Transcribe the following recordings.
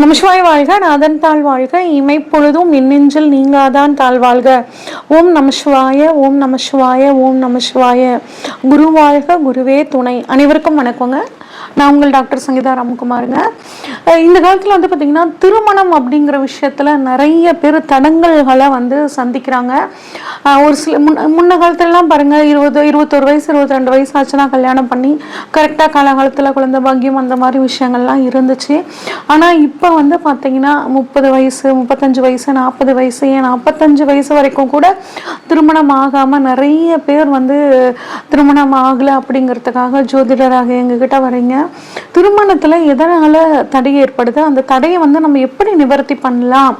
நமசிவாய் வாழ்க நாதன் தாழ் வாழ்க இமைப்பொழுதும் மின்னெஞ்சில் நீங்காதான் தாழ் வாழ்க. ஓம் நமசிவாய ஓம் நமசிவாய ஓம் நமசிவாய. குரு வாழ்க குருவே துணை. அனைவருக்கும் வணக்கங்க. நான் உங்கள் டாக்டர் சங்கீதா ராமகுமாருங்க. இந்த காலத்தில் வந்து பார்த்திங்கன்னா திருமணம் அப்படிங்கிற விஷயத்தில் நிறைய பேர் தடங்கல்களை வந்து சந்திக்கிறாங்க. ஒரு சில முன்ன முன்ன காலத்துலலாம் பாருங்கள் இருபது இருபத்தொரு வயசு இருபத்தி ரெண்டு வயசு ஆச்சுன்னா கல்யாணம் பண்ணி கரெக்டாக காலகாலத்தில் குழந்தை பாக்கியம் அந்த மாதிரி விஷயங்கள்லாம் இருந்துச்சு. ஆனால் இப்போ வந்து பார்த்திங்கன்னா முப்பது வயசு முப்பத்தஞ்சு வயசு நாற்பது வயசு ஏன் நாற்பத்தஞ்சு வயசு வரைக்கும் கூட திருமணம் ஆகாமல் நிறைய பேர் வந்து திருமணம் ஆகலை அப்படிங்கிறதுக்காக ஜோதிடராக எங்ககிட்ட வரீங்க. திருமணத்தில் எதனால் தடை ஏற்படுது? அந்த தடையை வந்து நம்ம எப்படி நிவர்த்தி பண்ணலாம்?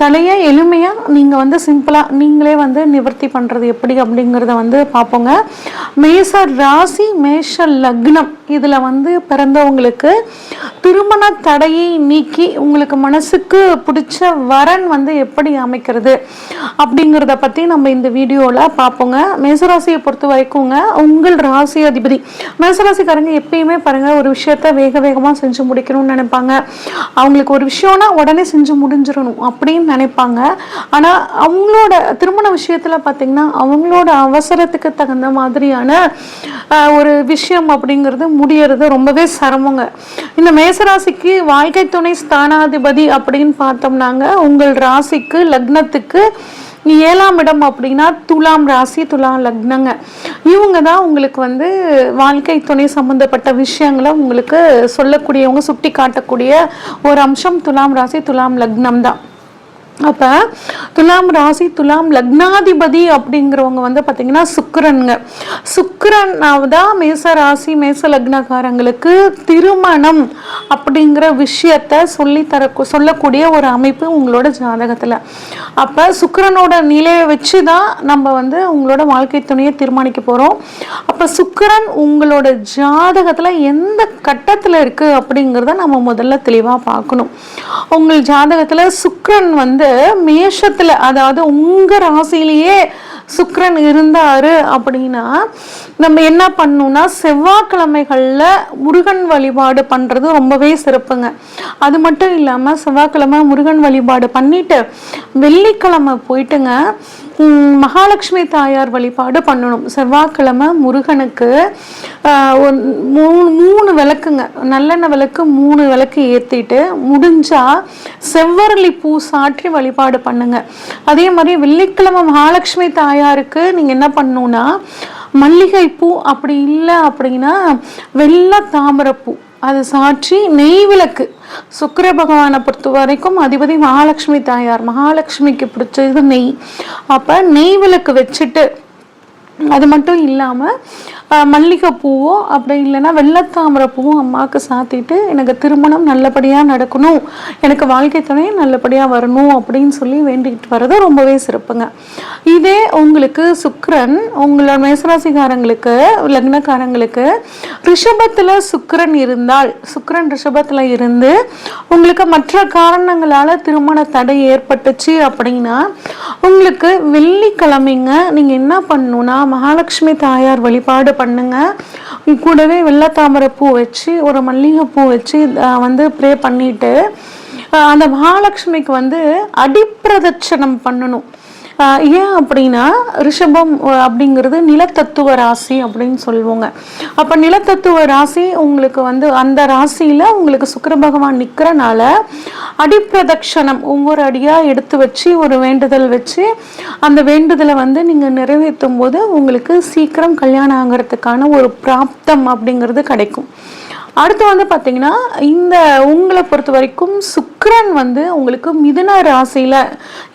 தலையை எளிமையாக நீங்கள் வந்து சிம்பிளாக நீங்களே வந்து நிவர்த்தி பண்ணுறது எப்படி அப்படிங்கிறத வந்து பார்ப்போங்க. மேச ராசி மேஷ லக்னம். இதில் வந்து பிறந்தவங்களுக்கு திருமண தடையை நீக்கி உங்களுக்கு மனசுக்கு பிடிச்ச வரன் வந்து எப்படி அமைக்கிறது அப்படிங்கிறத பற்றி நம்ம இந்த வீடியோவில் பார்ப்போங்க. மேசராசியை பொறுத்த வரைக்குங்க உங்கள் ராசி அதிபதி. மேசராசிக்காரங்க எப்பயுமே பாருங்கள் ஒரு விஷயத்த வேக வேகமாக செஞ்சு முடிக்கணும்னு நினைப்பாங்க. அவங்களுக்கு ஒரு விஷயம்னா உடனே செஞ்சு முடிஞ்சிடணும். அப்படின்னு நினைப்பாங்க. ஆனால் அவங்களோட திருமண விஷயத்தில் பார்த்தீங்கன்னா அவங்களோட அவசரத்துக்கு தகுந்த மாதிரியான ஒரு விஷயம் அப்படிங்கிறது முடியறது ரொம்பவே சிரமங்க. இந்த மேசராசிக்கு வாழ்க்கை துணை ஸ்தானாதிபதி அப்படின்னு பார்த்தோம்னாங்க. உங்கள் ராசிக்கு லக்னத்துக்கு ஏழாம் இடம் அப்படின்னா துலாம் ராசி துலாம் லக்னங்க. இவங்க தான் உங்களுக்கு வந்து வாழ்க்கை துணை சம்பந்தப்பட்ட விஷயங்களை உங்களுக்கு சொல்லக்கூடியவங்க சுட்டி காட்டக்கூடிய ஒரு அம்சம். துலாம் ராசி துலாம் லக்னம் தான். அப்போ துலாம் ராசி துலாம் லக்னாதிபதி அப்படிங்கிறவங்க வந்து பார்த்திங்கன்னா சுக்கிரனுங்க. சுக்கிரன் தான் மேச ராசி மேச லக்னக்காரங்களுக்கு திருமணம் அப்படிங்கிற விஷயத்த சொல்லி தர சொல்லக்கூடிய ஒரு அமைப்பு உங்களோட ஜாதகத்தில். அப்போ சுக்கரனோட நிலையை வச்சு தான் நம்ம வந்து உங்களோட வாழ்க்கை துணையை தீர்மானிக்க போகிறோம் அப்போ சுக்கரன் உங்களோட ஜாதகத்தில் எந்த கட்டத்தில் இருக்குது அப்படிங்கிறத நம்ம முதல்ல தெளிவாக பார்க்கணும். உங்கள் ஜாதகத்தில் சுக்கரன் வந்து மேஷத்தில் அதாவது உங்கள் ராசியிலேயே சுக்கரன் இருந்தாரு அப்படின்னா நம்ம என்ன பண்ணணும்னா செவ்வாய்க்கிழமைகளில் முருகன் வழிபாடு பண்ணுறது ரொம்பவே சிறப்புங்க. அது மட்டும் இல்லாமல் செவ்வாய்க்கிழமை முருகன் வழிபாடு பண்ணிட்டு வெள்ளிக்கிழமை போயிட்டுங்க மகாலட்சுமி தாயார் வழிபாடு பண்ணணும். செவ்வாய்க்கிழமை முருகனுக்கு மூணு மூணு விளக்குங்க. நல்லெண்ணெய் விளக்கு மூணு விளக்கு ஏற்றிட்டு முடிஞ்சால் செவ்வரளி பூ சாற்றி வழிபாடு பண்ணுங்க. அதே மாதிரி வெள்ளிக்கிழமை மகாலட்சுமி தாயாருக்கு நீங்கள் என்ன பண்ணணும்னா மல்லிகைப்பூ அப்படி இல்லை அப்படின்னா வெள்ளை தாமரைப்பூ. அது சாட்சி நெய் விளக்கு. சுக்கர பகவானை பொறுத்த வரைக்கும் அதிபதி மகாலட்சுமி தாயார். மகாலட்சுமிக்கு பிடிச்சது நெய். அப்போ நெய் விளக்கு வச்சுட்டு அது மட்டும் இல்லாமல் மல்லிகைப்பூவோ அப்படி இல்லைன்னா வெள்ளத்தாமரை பூவும் அம்மாவுக்கு சாத்திட்டு எனக்கு திருமணம் நல்லபடியாக நடக்கணும் எனக்கு வாழ்க்கை துணை நல்லபடியாக வரணும் அப்படின்னு சொல்லி வேண்டிக்கிட்டு வர்றது ரொம்பவே சிறப்புங்க. இதே உங்களுக்கு சுக்கரன் உங்களோட மேசராசிக்காரங்களுக்கு லக்னக்காரங்களுக்கு ரிஷபத்தில் சுக்கரன் இருந்தால் சுக்கரன் ரிஷபத்தில் இருந்து உங்களுக்கு மற்ற காரணங்களால் திருமண தடை ஏற்பட்டுச்சு அப்படின்னா உங்களுக்கு வெள்ளிக்கிழமைங்க நீங்கள் என்ன பண்ணணும்னா மகாலட்சுமி தாயார் வழிபாடு பண்ணுங்க. கூடவே வெள்ளத்தாமரை பூ வச்சு ஒரு மல்லிகைப்பூ வச்சு வந்து ப்ரே பண்ணிட்டு அந்த மகாலட்சுமிக்கு வந்து அடிப்பிரதட்சணம் பண்ணணும். ஏன் அப்படின்னா ரிஷபம் அப்படிங்கிறது நிலத்தத்துவ ராசி அப்படின்னு சொல்லுவோங்க. அப்போ நிலத்தத்துவ ராசி உங்களுக்கு வந்து அந்த ராசியில் உங்களுக்கு சுக்கர பகவான் நிற்கிறனால அடிப்பிரதட்சணம் ஒவ்வொரு அடியாக எடுத்து வச்சு ஒரு வேண்டுதல் வச்சு அந்த வேண்டுதலை வந்து நீங்கள் நிறைவேற்றும் போது உங்களுக்கு சீக்கிரம் கல்யாணம் ஆகிறதுக்கான ஒரு பிராப்தம் அப்படிங்கிறது கிடைக்கும். அடுத்து வந்து பார்த்தீங்கன்னா இந்த உங்களை பொறுத்த வரைக்கும் சுக்கரன் வந்து உங்களுக்கு மிதுன ராசியில்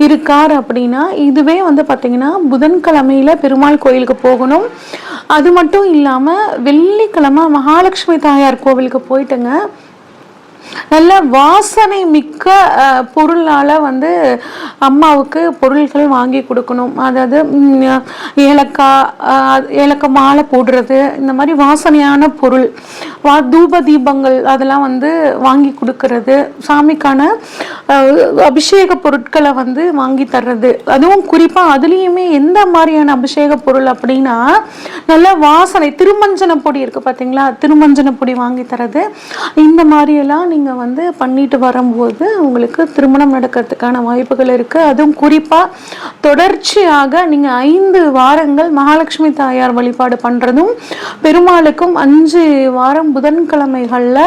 இருக்கார் அப்படின்னா இதுவே வந்து பார்த்தீங்கன்னா புதன்கிழமையில் பெருமாள் கோயிலுக்கு போகணும். அது மட்டும் இல்லாமல் வெள்ளிக்கிழமை மகாலட்சுமி தாயார் கோவிலுக்கு போயிட்டுங்க. நல்ல வாசனை மிக்க பொருளால் வந்து அம்மாவுக்கு பொருள்கள் வாங்கி கொடுக்கணும். அதாவது ஏலக்காய் ஏலக்காய் மாலை போடுறது இந்த மாதிரி வாசனையான பொருள். வா தூப தீபங்கள் அதெல்லாம் வந்து வாங்கி கொடுக்கறது. சாமிக்கான அபிஷேக பொருட்களை வந்து வாங்கி தர்றது. அதுவும் குறிப்பாக அதுலேயுமே எந்த மாதிரியான அபிஷேக பொருள் அப்படின்னா நல்ல வாசனை திருமஞ்சன பொடி இருக்குது பார்த்தீங்களா திருமஞ்சன பொடி வாங்கி தர்றது. இந்த மாதிரியெல்லாம் நீங்கள் வந்து பண்ணிட்டு வரும்போது உங்களுக்கு திருமணம் நடக்கிறதுக்கான வாய்ப்புகள் இருக்குது அதுவும் குறிப்பாக தொடர்ச்சியாக நீங்கள் ஐந்து வாரங்கள் மகாலட்சுமி தாயார் வழிபாடு பண்ணுறதும் பெருமாளுக்கும் அஞ்சு வாரம் புதன்கிழமைகளில்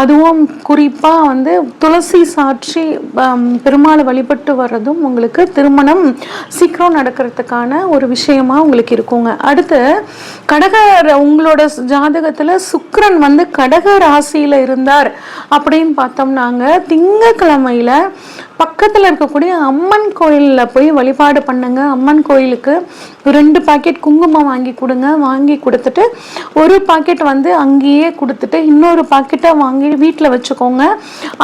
அதுவும் குறிப்பாக வந்து துளசி சாட்சி பெருமாளை வழிபட்டு வர்றதும் உங்களுக்கு திருமணம் சீக்கிரம் நடக்கிறதுக்கான ஒரு விஷயமா உங்களுக்கு இருக்குங்க. அடுத்து கடக உங்களோட ஜாதகத்தில் சுக்கரன் வந்து கடக ராசியில் இருந்தார். அப்படின்னு பார்த்தோம்னாங்க. திங்கக்கிழமையில் பக்கத்தில் இருக்கக்கூடிய அம்மன் கோயிலில் போய் வழிபாடு பண்ணுங்க. அம்மன் கோயிலுக்கு ஒரு ரெண்டு பாக்கெட் குங்குமம் வாங்கி கொடுங்க. வாங்கி கொடுத்துட்டு ஒரு பாக்கெட் வந்து அங்கேயே கொடுத்துட்டு இன்னொரு பாக்கெட்டை வாங்கி வீட்டில் வச்சுக்கோங்க.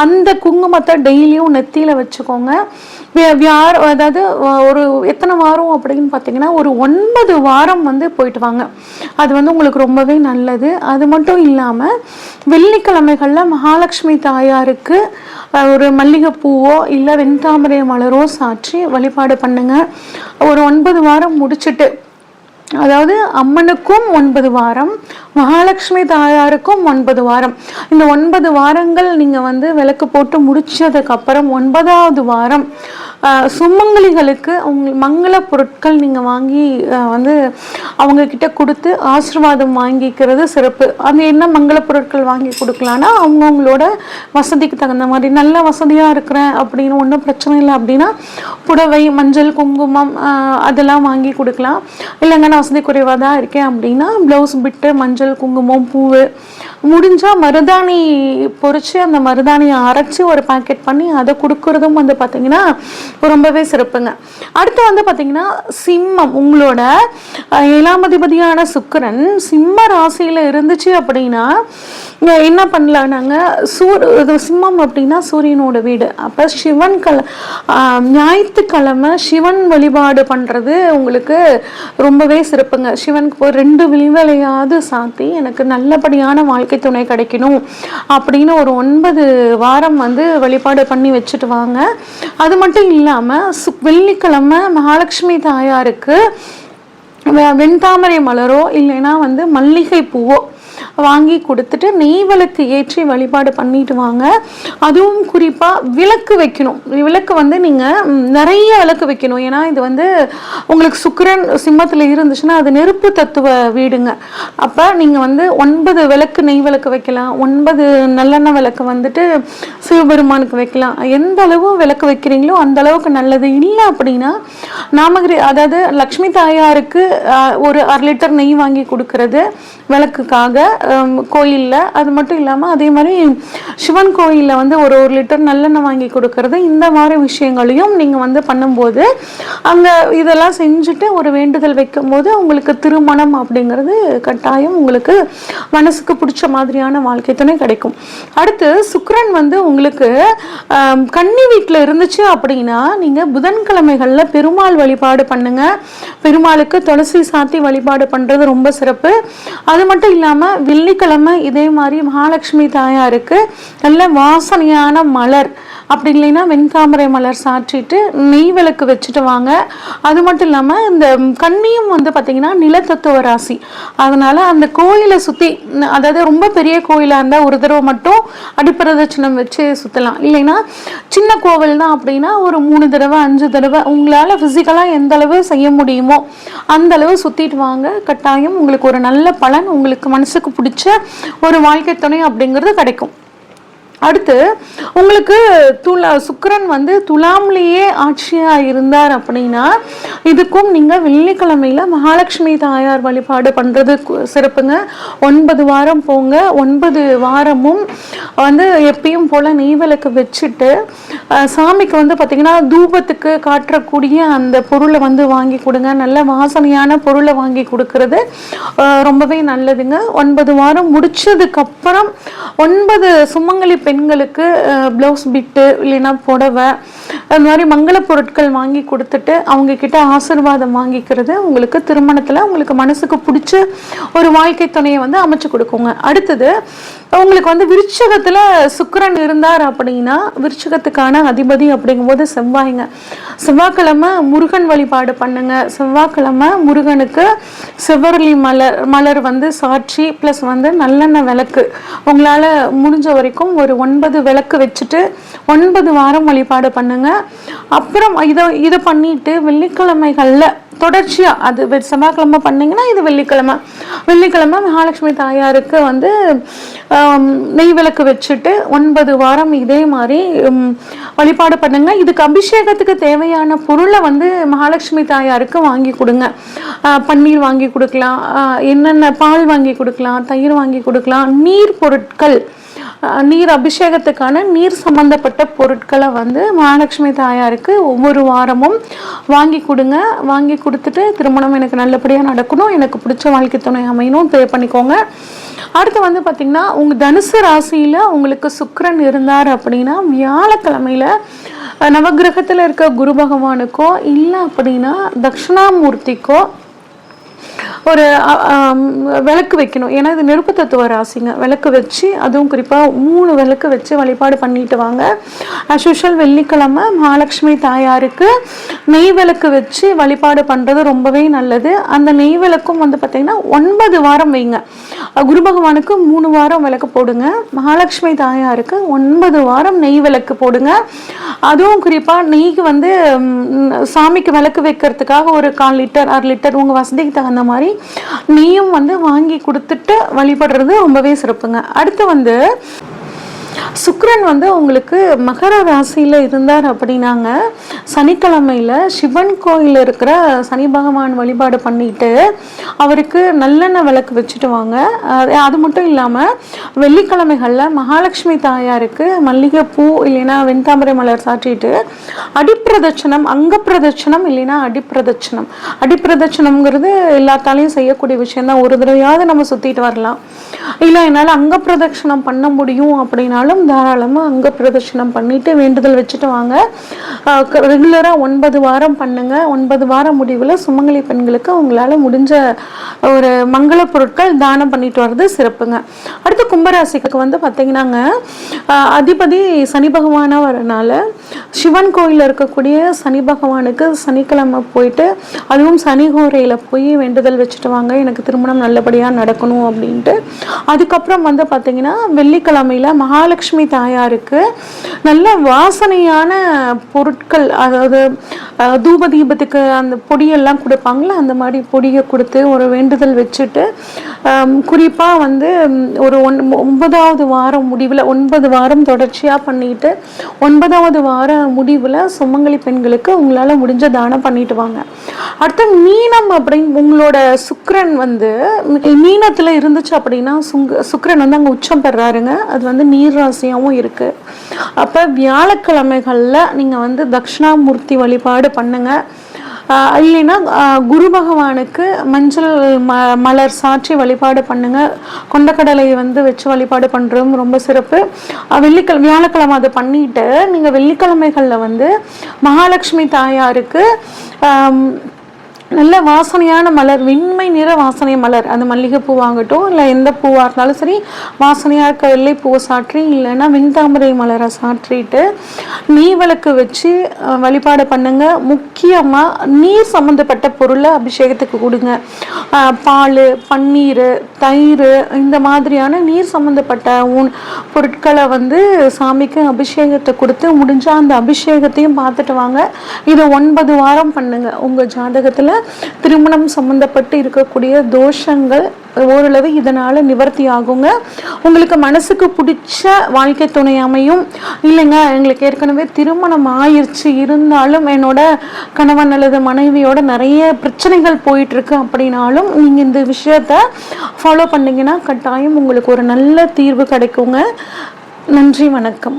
அந்த குங்குமத்தை டெய்லியும் நெத்தியில் வச்சுக்கோங்க. வியார் அதாவது ஒரு எத்தனை வாரம் அப்படின்னு பார்த்தீங்கன்னா ஒரு ஒன்பது வாரம் வந்து போயிட்டு வாங்க. அது வந்து உங்களுக்கு ரொம்பவே நல்லது. அது மட்டும் இல்லாமல் வெள்ளிக்கிழமைகளில் மகாலட்சுமி தாயாருக்கு ஒரு மல்லிகைப்பூவோ இல்லை வெண்தாமரை மலரோ சாற்றி வழிபாடு பண்ணுங்க. ஒரு ஒன்பது வாரம் முடிச்சிட்டு அதாவது அம்மனுக்கும் ஒன்பது வாரம் மகாலட்சுமி தாயாருக்கும் ஒன்பது வாரம். இந்த ஒன்பது வாரங்கள் நீங்கள் வந்து விளக்கு போட்டு முடிச்சதுக்கு அப்புறம் ஒன்பதாவது வாரம் சுமங்கலிகளுக்கு உங்க மங்கள பொருட்கள் நீங்கள் வாங்கி வந்து அவங்க கிட்ட கொடுத்து ஆசீர்வாதம் வாங்கிக்கிறது சிறப்பு. அந்த என்ன மங்கள பொருட்கள் வாங்கி கொடுக்கலான்னா அவங்கவுங்களோட வசதிக்கு தகுந்த மாதிரி நல்ல வசதியாக இருக்கிறேன் அப்படின்னு ஒன்றும் பிரச்சனை இல்லை அப்படின்னா புடவை மஞ்சள் குங்குமம் அதெல்லாம் வாங்கி கொடுக்கலாம். இல்லைங்க நான் வசதி குறைவாக தான் இருக்கேன் அப்படின்னா ப்ளவுஸ் பிட்டு மஞ்சள் குங்குமம் பூவு. முடிஞ்சால் மருதாணி பொறிச்சு அந்த மருதாணியை அரைச்சி ஒரு பாக்கெட் பண்ணி அதை கொடுக்கறதும் வந்து பார்த்தீங்கன்னா ரொம்பவே சிறப்புங்க. அடுத்து வந்து பார்த்தீங்கன்னா சிம்மம் உங்களோட ஏழாமதிபதியான சுக்கரன் சுக்கிரன் சிம்ம ராசியில் இருந்துச்சு அப்படின்னா என்ன என்ன பண்ணலாம்னாங்க சூர் இது சிம்மம் அப்படின்னா சூரியனோட வீடு. அப்போ சிவன் கல ஞாயிற்றுக்கிழமை சிவன் வழிபாடு பண்ணுறது உங்களுக்கு ரொம்பவே சிறப்புங்க. சிவனுக்கு ஒரு ரெண்டு விழிவலையாவது சாத்தி எனக்கு நல்லபடியான வாழ்க்கை துணை கிடைக்கணும் அப்படின்னு ஒரு ஒன்பது வாரம் வந்து வழிபாடு பண்ணி வச்சுட்டு வாங்க. அது மட்டும் இல்லை இல்லாமல் சு வெள்ளிக்கிழமை மகாலட்சுமி தாயாருக்கு வெண்தாமரை மலரோ இல்லைன்னா வந்து மல்லிகை பூவோ வாங்கி கொடுத்துட்டு நெய் விளக்கு ஏற்றி வழிபாடு பண்ணிட்டு வாங்க. அதுவும் குறிப்பாக விளக்கு வைக்கணும். விளக்கு வந்து நீங்கள் நிறைய விளக்கு வைக்கணும். ஏன்னா இது வந்து உங்களுக்கு சுக்கரன் சிம்மத்தில் இருந்துச்சுன்னா அது நெருப்பு தத்துவ வீடுங்க. அப்போ நீங்கள் வந்து ஒன்பது விளக்கு நெய் விளக்கு வைக்கலாம். ஒன்பது நல்லெண்ணெய் விளக்கு வந்துட்டு சிவபெருமானுக்கு வைக்கலாம். எந்த அளவு விளக்கு வைக்கிறீங்களோ அந்த அளவுக்கு நல்லது. இல்லை அப்படின்னா நாமகிரி அதாவது லக்ஷ்மி தாயாருக்கு ஒரு அரை லிட்டர் நெய் வாங்கி கொடுக்கறது. விளக்குக்காக கோயிலில். அது மட்டும் இல்லாமல் அதே மாதிரி சிவன் கோயிலில் வந்து ஒரு ஒரு லிட்டர் நல்லெண்ணெய் வாங்கி கொடுக்கறது இந்த மாதிரி விஷயங்களையும் நீங்கள் வந்து பண்ணும்போது அங்கே இதெல்லாம் செஞ்சுட்டு ஒரு வேண்டுதல் வைக்கும்போது உங்களுக்கு திருமணம் அப்படிங்கிறது கட்டாயம் உங்களுக்கு மனசுக்கு பிடிச்ச மாதிரியான வாழ்க்கை துணை கிடைக்கும். அடுத்து சுக்கரன் வந்து உங்களுக்கு கன்னி வீட்டில் இருந்துச்சு அப்படின்னா நீங்கள் புதன்கிழமைகளில் பெருமாள் வழிபாடு பண்ணுங்கள் பெருமாளுக்கு துளசி சாத்தி வழிபாடு பண்ணுறது ரொம்ப சிறப்பு. அது மட்டும் இல்லாமல் வெள்ளிக்கிழமை இதே மாதிரி மகாலட்சுமி தாயாருக்கு நல்ல வாசனையான மலர் அப்படி இல்லைன்னா வெண்தாமரை மலர் சாற்றிட்டு நெய் விளக்கு வச்சுட்டு வாங்க. அது மட்டும் இல்லாமல் இந்த கண்ணியும் வந்து பார்த்திங்கன்னா நிலத்தத்துவ ராசி. அதனால் அந்த கோயிலை சுற்றி அதாவது ரொம்ப பெரிய கோயிலாக இருந்தால் ஒரு தடவை மட்டும் அடிப்பிரதட்சணம் வச்சு சுற்றலாம் இல்லைன்னா சின்ன கோவில் தான் அப்படின்னா ஒரு மூணு தடவை அஞ்சு தடவை உங்களால் ஃபிசிக்கலாக எந்த அளவு செய்ய முடியுமோ அந்த அளவு சுற்றிட்டு வாங்க. கட்டாயம் உங்களுக்கு ஒரு நல்ல பலன் உங்களுக்கு மனசுக்கு பிடிச்ச ஒரு வாழ்க்கை துணை அப்படிங்கிறது கிடைக்கும். அடுத்து உங்களுக்கு துலா சுக்கரன் வந்து துலாம்லேயே ஆட்சியாக இருந்தார் அப்படின்னா இதுக்கும் நீங்கள் வெள்ளிக்கிழமையில் மகாலட்சுமி தாயார் வழிபாடு பண்ணுறது சிறப்புங்க. ஒன்பது வாரம் போங்க. ஒன்பது வாரமும் வந்து எப்பயும் போல் நெய் விளக்கு வச்சுட்டு சாமிக்கு வந்து பார்த்திங்கன்னா தூபத்துக்கு காட்டக்கூடிய அந்த பொருளை வந்து வாங்கி கொடுங்க. நல்ல வாசனையான பொருளை வாங்கி கொடுக்கறது ரொம்பவே நல்லதுங்க. ஒன்பது வாரம் முடிச்சதுக்கப்புறம் ஒன்பது சுமங்கலி பெண்களுக்கு ப்ளவுஸ் பிட்டு இல்லைன்னா புடவை அந்த மாதிரி மங்கள பொருட்கள் வாங்கி கொடுத்துட்டு அவங்க கிட்ட ஆசீர்வாதம் வாங்கிக்கிறது உங்களுக்கு திருமணத்தில் உங்களுக்கு மனசுக்கு பிடிச்ச ஒரு வாழ்க்கை துணையை வந்து அமைச்சு கொடுக்குங்க. அடுத்தது உங்களுக்கு வந்து விருச்சகத்தில் சுக்கரன் இருந்தார் அப்படின்னா விருச்சகத்துக்கான அதிபதி அப்படிங்கும்போது செவ்வாய்ங்க. செவ்வாய்க்கிழமை முருகன் வழிபாடு பண்ணுங்க. செவ்வாய்க்கிழமை முருகனுக்கு செவ்வரளி மலர் மலர் வந்து சாட்சி ப்ளஸ் வந்து நல்லெண்ணெய் விளக்கு. உங்களால் முடிஞ்ச வரைக்கும் ஒரு ஒன்பது விளக்கு வச்சுட்டு ஒன்பது வாரம் வழிபாடு பண்ணுங்க. அப்புறம் இதை இதை பண்ணிட்டு வெள்ளிக்கிழமைகளில் தொடர்ச்சியாக அது வெ- செவ்வாய்க்கிழமை பண்ணிங்கன்னா இது வெள்ளிக்கிழமை. வெள்ளிக்கிழமை மகாலட்சுமி தாயாருக்கு வந்து நெய் விளக்கு வச்சுட்டு ஒன்பது வாரம் இதே மாதிரி வழிபாடு பண்ணுங்க. இதுக்கு அபிஷேகத்துக்கு தேவையான பொருளை வந்து மகாலட்சுமி தாயாருக்கு வாங்கி கொடுங்க. பன்னீர் வாங்கி கொடுக்கலாம். என்னென்ன பால் வாங்கி கொடுக்கலாம் தயிர் வாங்கி கொடுக்கலாம் நீர் பொருட்கள் நீர் அபிஷேகத்துக்கான நீர் சம்பந்தப்பட்ட பொருட்களை வந்து மகாலட்சுமி தாயாருக்கு ஒவ்வொரு வாரமும் வாங்கி கொடுங்க. வாங்கி கொடுத்துட்டு திருமணம் எனக்கு நல்லபடியாக நடக்கணும். எனக்கு பிடிச்ச வாழ்க்கை துணை அமையணும். பே பண்ணிக்கோங்க. அடுத்து வந்து பார்த்திங்கன்னா உங்கள் தனுசு ராசியில் உங்களுக்கு சுக்கரன் இருந்தார் அப்படின்னா வியாழக்கிழமையில் நவகிரகத்தில் நவக்கிரகத்தில் இருக்க குரு பகவானுக்கோ இல்லை அப்படின்னா தட்சிணாமூர்த்திக்கோ ஒரு விளக்கு வைக்கணும். ஏன்னா இது நெருப்பு தத்துவ ராசிங்க. விளக்கு வச்சு அதுவும் குறிப்பாக மூணு விளக்கு வச்சு வழிபாடு பண்ணிட்டு வாங்க. அஸ்யூஷுவல் வெள்ளிக்கிழமை மகாலட்சுமி தாயாருக்கு நெய் விளக்கு வச்சு வழிபாடு பண்ணுறது ரொம்பவே நல்லது. அந்த நெய் விளக்கும் வந்து பார்த்திங்கன்னா ஒன்பது வாரம் வைங்க. குரு பகவானுக்கு மூணு வாரம் விளக்கு போடுங்க. மகாலட்சுமி தாயாருக்கு ஒன்பது வாரம் நெய் விளக்கு போடுங்க. அதுவும் குறிப்பாக நெய்க்கு வந்து சாமிக்கு விளக்கு வைக்கிறதுக்காக ஒரு கால் லிட்டர் அரை லிட்டர் உங்கள் வசதிக்கு தகுந்த மாதிரி நீயும் வந்து வாங்கி கொடுத்துட்டு வழிபடுறது ரொம்பவே சிறப்புங்க. அடுத்து வந்து சுக்ரன் வந்து உங்களுக்கு மகர ராசியில் இருந்தார் அப்படின்னாங்க. சனிக்கிழமையில் சிவன் கோயில் இருக்கிற சனி பகவான் வழிபாடு பண்ணிட்டு அவருக்கு நல்லெண்ணெய் விளக்கு வச்சுட்டு வாங்க அது மட்டும் இல்லாமல் வெள்ளிக்கிழமைகளில் மகாலட்சுமி தாயாருக்கு மல்லிகைப்பூ இல்லைன்னா வெண்தாமரை மலர் சாற்றிட்டு அடிப்பிரதட்சணம் அங்கப்பிரதட்சணம் இல்லைன்னா அடிப்பிரதட்சணம். அடிப்பிரதட்சணம்ங்கிறது எல்லாத்தாலையும் செய்யக்கூடிய விஷயம் தான் ஒரு தடவையாவது நம்ம சுற்றிட்டு வரலாம். இல்லை என்னால் அங்க பிரதட்சணம் பண்ண முடியும் அப்படின்னா அப்படின்னாலும் தாராளமாக அங்கே பிரதர்ஷனம் பண்ணிவிட்டு வேண்டுதல் வச்சுட்டு வாங்க. ரெகுலராக ஒன்பது வாரம் பண்ணுங்க. ஒன்பது வாரம் முடிவில் சுமங்கலி பெண்களுக்கு உங்களால் முடிஞ்ச ஒரு மங்கள பொருட்கள் தானம் பண்ணிட்டு வர்றது சிறப்புங்க. அடுத்து கும்பராசிக்கு வந்து பார்த்தீங்கன்னாங்க அதிபதி சனி பகவானாக வரனால சிவன் கோயிலில் இருக்கக்கூடிய சனி பகவானுக்கு சனிக்கிழமை போயிட்டு அதுவும் சனி கோரையில் போய் வேண்டுதல் வச்சுட்டு வாங்க எனக்கு திருமணம் நல்லபடியாக நடக்கணும் அப்படின்ட்டு. அதுக்கப்புறம் வந்து பார்த்தீங்கன்னா வெள்ளிக்கிழமையில் மகாலட்சுமி தாயாருக்கு நல்ல வாசனையான பொருட்கள் அதாவது தூப தீபத்துக்கு அந்த பொடியெல்லாம் கொடுப்பாங்களே அந்த மாதிரி பொடியை கொடுத்து ஒரு வேண்டுதல் வச்சுட்டு குறிப்பாக வந்து ஒரு ஒன் ஒன்பதாவது வாரம் முடிவில் ஒன்பது வாரம் தொடர்ச்சியாக பண்ணிட்டு ஒன்பதாவது வாரம் வார முடிவில் சுமங்கலி பெண்களுக்கு உங்களால் முடிஞ்ச தானம் பண்ணிட்டு வாங்க. அடுத்து மீனம் அப்படின்னு உங்களோட சுக்கரன் வந்து மீனத்தில் இருந்துச்சு அப்படின்னா சுங்க சுக்கிரன் வந்து அங்கே உச்சம் பெறாருங்க. அது வந்து நீர் ராசியாகவும் இருக்குது அப்போ வியாழக்கிழமைகளில் நீங்கள் வந்து தட்சிணாமூர்த்தி வழிபாடு பண்ணுங்கள் இல்லைன்னா குரு பகவானுக்கு மஞ்சள் ம மலர் சாற்றி வழிபாடு பண்ணுங்கள் கொண்டக்கடலை வந்து வச்சு வழிபாடு பண்ணுறதும் ரொம்ப சிறப்பு. வெள்ளிக்கிழமை வியாழக்கிழமை அதை பண்ணிட்டு நீங்கள் வெள்ளிக்கிழமைகளில் வந்து மகாலட்சுமி தாயாருக்கு நல்ல வாசனையான மலர் வெண்மை நிற வாசனை மலர். அந்த மல்லிகைப்பூ வாங்கட்டும் இல்லை எந்த பூவாக இருந்தாலும் சரி வாசனையாக இருக்க வெள்ளை பூவை சாற்றி இல்லைன்னா வெண்தாமரை மலரை சாற்றிட்டு நெய் விளக்கு வச்சு வழிபாடு பண்ணுங்க. முக்கியமாக நீர் சம்மந்தப்பட்ட பொருளை அபிஷேகத்துக்கு கொடுங்க. பால் பன்னீர் தயிர் இந்த மாதிரியான நீர் சம்மந்தப்பட்ட உண் பொருட்களை வந்து சாமிக்கு அபிஷேகத்தை கொடுத்து முடிஞ்சால் அந்த அபிஷேகத்தையும் பார்த்துட்டு வாங்க. இதை ஒன்பது வாரம் பண்ணுங்கள் உங்கள் ஜாதகத்தில் திருமணம் சம்மந்தப்பட்டு இருக்கக்கூடிய தோஷங்கள் ஓரளவு இதனால் நிவர்த்தி ஆகுங்க. உங்களுக்கு மனசுக்கு பிடிச்ச வாழ்க்கை துணை அமையும். இல்லைங்க எங்களுக்கு ஏற்கனவே திருமணம் ஆயிடுச்சு இருந்தாலும் என்னோட கணவன் அல்லது மனைவியோட நிறைய பிரச்சனைகள் போயிட்டுருக்கு அப்படின்னாலும் நீங்கள் இந்த விஷயத்த ஃபாலோ பண்ணீங்கன்னா கட்டாயம் உங்களுக்கு ஒரு நல்ல தீர்வு கிடைக்குங்க. நன்றி வணக்கம்.